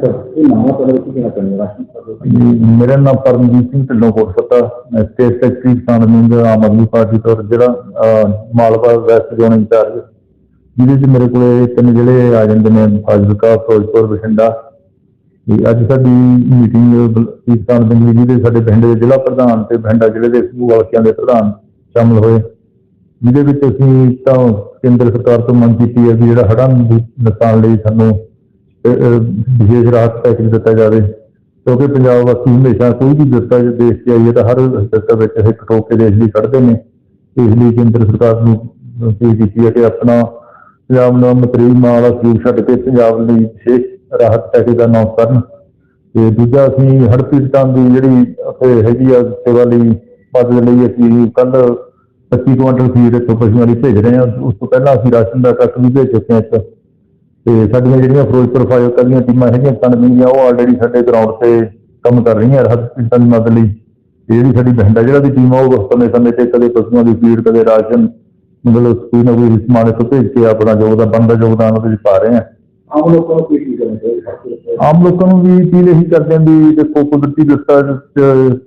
ਕਰ ਇਹ ਨਾਮ ਤੁਹਾਡਾ ਕੀ ਕਹਿਣਾ ਚਾਹੁੰਦੇ ਰਾਸ਼ਨ ਕਾਰਡ ਮੇਰਾ ਨਾਮ ਪਰਮਜੀਤ ਸਿੰਘ ਢਿੱਲੋਂ ਕੋਟਪੱਤਾ ਮੈਂ ਸਟੇਟ ਸੈਕਟਰੀ ਕਿਸਾਨ ਯੂਨੀਅਨ ਆਮ ਆਦਮੀ ਪਾਰਟੀ ਤੋਂ ਜਿਹੜਾ ਮਾਲਵਾ ਵੈਸਟ ਜ਼ੋਨ ਇੰਚਾਰਜ। ਜਿਹਦੇ 'ਚ ਮੇਰੇ ਕੋਲੇ ਤਿੰਨ ਜ਼ਿਲ੍ਹੇ ਆ ਜਾਂਦੇ ਨੇ, ਫਾਜ਼ਿਲਕਾ, ਫਿਰੋਜ਼ਪੁਰ, ਬਠਿੰਡਾ। ਅੱਜ ਸਾਡੀ ਮੀਟਿੰਗ ਕਿਸਾਨ ਬੰਦੀ ਜਿਹਦੇ ਸਾਡੇ ਪਿੰਡ ਦੇ ਜ਼ਿਲ੍ਹਾ ਪ੍ਰਧਾਨ ਤੇ ਬਠਿੰਡਾ ਜ਼ਿਲ੍ਹੇ ਦੇ ਸਮੂਹ ਹਲਕਿਆਂ ਦੇ ਪ੍ਰਧਾਨ ਸ਼ਾਮਲ ਹੋਏ। ਜਿਹਦੇ ਵਿੱਚ ਅਸੀਂ ਤਾਂ ਕੇਂਦਰ ਸਰਕਾਰ ਤੋਂ ਮੰਗ ਕੀਤੀ ਹੈ ਕਿ ਜਿਹੜਾ ਹੜ੍ਹਾਂ ਨੂੰ ਨੁਕਸਾਨ ਲਈ ਸਾਨੂੰ ਵਿਸ਼ੇਸ਼ ਰਾਹਤ ਪੈਕੇਜ ਦਿੱਤਾ ਜਾਵੇ, ਕਿਉਂਕਿ ਪੰਜਾਬ ਵਾਸੀ ਹਮੇਸ਼ਾ ਕੋਈ ਵੀ ਦਿੱਤਾ ਜੇ ਦੇਸ਼ 'ਚ ਆਈਏ ਤਾਂ ਹਰ ਦਿੱਤਾ ਵਿੱਚ ਹਿੱਕ ਠੋਕ ਕੇ ਦੇਸ਼ ਲਈ ਖੜਦੇ ਨੇ। ਇਸ ਲਈ ਕੇਂਦਰ ਸਰਕਾਰ ਨੂੰ ਅਪੀਲ ਕੀਤੀ ਹੈ ਕਿ ਆਪਣਾ ਪੰਜਾਬ ਨੂੰ ਮਤਰੀ ਮਾਲ ਸਕੀਮ ਛੱਡ ਕੇ ਪੰਜਾਬ ਲਈ ਵਿਸ਼ੇਸ਼ ਰਾਹਤ ਪੈਕੇਜ ਦਾ ਅਨਾਉਂਸ ਕਰਨ। ਤੇ ਦੂਜਾ ਅਸੀਂ ਹੜ੍ਹ ਪੀੜਤਾਂ ਦੀ ਜਿਹੜੀ ਹੈਗੀ ਆ ਸੇਵਾ ਲਈ ਮਦਦ ਲਈ ਅਸੀਂ ਕੱਲ 25 ਕੁਇੰਟਲ ਫੀਡ ਇੱਥੋਂ ਪਸ਼ੂਆਂ ਲਈ ਭੇਜ ਰਹੇ ਹਾਂ। ਉਸ ਤੋਂ ਪਹਿਲਾਂ ਅਸੀਂ ਰਾਸ਼ਨ ਦਾ ਕੱਟ ਵੀ ਭੇਜ ਚੁੱਕੇ ਹਾਂ ਇੱਕ। ਤੇ ਸਾਡੀਆਂ ਜਿਹੜੀਆਂ ਫਿਰੋਜ਼ਪੁਰ ਫਾਜ਼ਿਲਕਾ ਦੀਆਂ ਟੀਮਾਂ ਹੈਗੀਆਂ ਤਨਵੀਂ ਦੀਆਂ ਉਹ ਆਲਰੇਡੀ ਸਾਡੇ ਗਰਾਊਂਡ ਤੇ ਕੰਮ ਕਰ ਰਹੀਆਂ ਰਾਹਤ ਪੀੜਤਾਂ ਦੀ ਮਦਦ ਲਈ। ਜਿਹੜੀ ਸਾਡੀ ਬਹਿੰਡਾ ਜਿਹੜਾ ਦੀ ਟੀਮ ਆ ਉਹ ਸਮੇਂ ਸਮੇਂ ਤੇ ਕਦੇ ਪਸ਼ੂਆਂ ਦੀ ਫੀਡ ਕਦੇ ਰਾਸ਼ਨ ਮਤਲਬ ਕੋਈ ਨਾ ਕੋਈ ਸਮਾਨ ਇੱਥੋਂ ਭੇਜ ਕੇ ਆਪਣਾ ਯੋਗਦਾਨ ਬਣਦਾ ਯੋਗਦਾਨ ਉਹਦੇ ਵਿੱਚ ਪਾ ਰਹੇ ਹਾਂ ਆਮ ਲੋਕਾਂ ਨੂੰ ਕੀ ਕਰਨਾ ਆਮ ਲੋਕਾਂ ਨੂੰ ਵੀ ਅਪੀਲ ਇਹੀ ਕਰਦੇ ਹਾਂ ਵੀ ਦੇਖੋ ਕੁਦਰਤੀ ਦਿੱਤਾ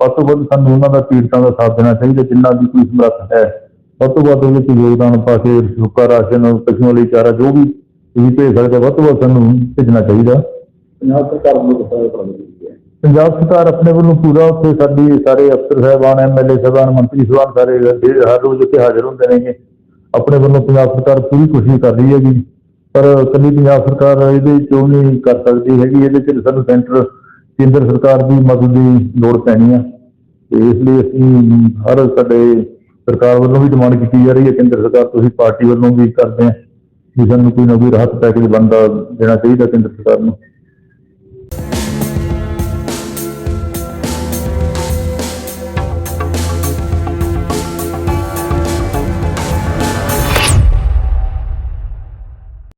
ਤੋਂ ਵੱਧ ਸਾਨੂੰ ਉਹਨਾਂ ਦਾ ਪੀੜਤਾਂ ਦਾ ਸਾਥ ਦੇਣਾ ਚਾਹੀਦਾ ਜਿੰਨਾ ਵੀ ਕੋਈ ਸਮਰੱਥ ਹੈ। ਵੱਧ ਤੋਂ ਵੱਧ ਉਹਦੇ ਵਿੱਚ ਯੋਗਦਾਨ ਪਾ ਕੇ ਸੁੱਕਾ ਰਾਸ਼ਨ ਪਸ਼ੂਆਂ ਲਈ ਚਾਰਾ ਜੋ ਵੀ ਤੁਸੀਂ ਭੇਜ ਸਕਦੇ ਹੋ, ਵੱਧ ਤੋਂ ਵੱਧ ਸਾਨੂੰ ਭੇਜਣਾ ਚਾਹੀਦਾ। ਪੰਜਾਬ ਸਰਕਾਰ ਵੱਲੋਂ ਦੱਸਿਆ ਪ੍ਰਬੰਧ ਕੀਤੀ ਹੈ ਪੰਜਾਬ ਸਰਕਾਰ ਆਪਣੇ ਵੱਲੋਂ ਪੂਰਾ ਉੱਥੇ ਸਾਡੀ ਸਾਰੇ ਅਫਸਰ ਸਾਹਿਬਾਨ ਐਮਐਲਏ ਸਾਹਿਬਾਨ ਮੰਤਰੀ ਸਾਹਿਬਾਨ ਸਾਰੇ ਡੇ- ਹਰ ਰੋਜ਼ ਉੱਥੇ ਹਾਜ਼ਰ ਹੁੰਦੇ ਨੇਗੇ। ਆਪਣੇ ਵੱਲੋਂ ਪੰਜਾਬ ਸਰਕਾਰ ਪੂਰੀ ਕੋਸ਼ਿਸ਼ ਕਰ ਰਹੀ ਹੈਗੀ। ਪਰ ਕੱਲੀ ਪੰਜਾਬ ਸਰਕਾਰ ਇਹਦੇ ਚੋਂ ਨਹੀਂ ਕਰ ਸਕਦੀ ਹੈਗੀ ਇਹਦੇ ਚ ਸਾਨੂੰ ਸੈਂਟਰ ਕੇਂਦਰ ਸਰਕਾਰ ਦੀ ਮਦਦ ਦੀ ਲੋੜ ਪੈਣੀ ਆ। ਤੇ ਇਸ ਲਈ ਅਸੀਂ ਹਰ ਸਾਡੇ ਸਰਕਾਰ ਵੱਲੋਂ ਵੀ ਡਿਮਾਂਡ ਕੀਤੀ ਜਾ ਰਹੀ ਹੈ ਕੇਂਦਰ ਸਰਕਾਰ ਤੋਂ ਅਸੀਂ ਪਾਰਟੀ ਵੱਲੋਂ ਵੀ ਕਰਦੇ ਹਾਂ ਕਿ ਸਾਨੂੰ ਕੋਈ ਨਾ ਕੋਈ ਰਾਹਤ ਪੈਕੇਜ ਬਣਦਾ ਦੇਣਾ ਚਾਹੀਦਾ ਕੇਂਦਰ ਸਰਕਾਰ ਨੂੰ।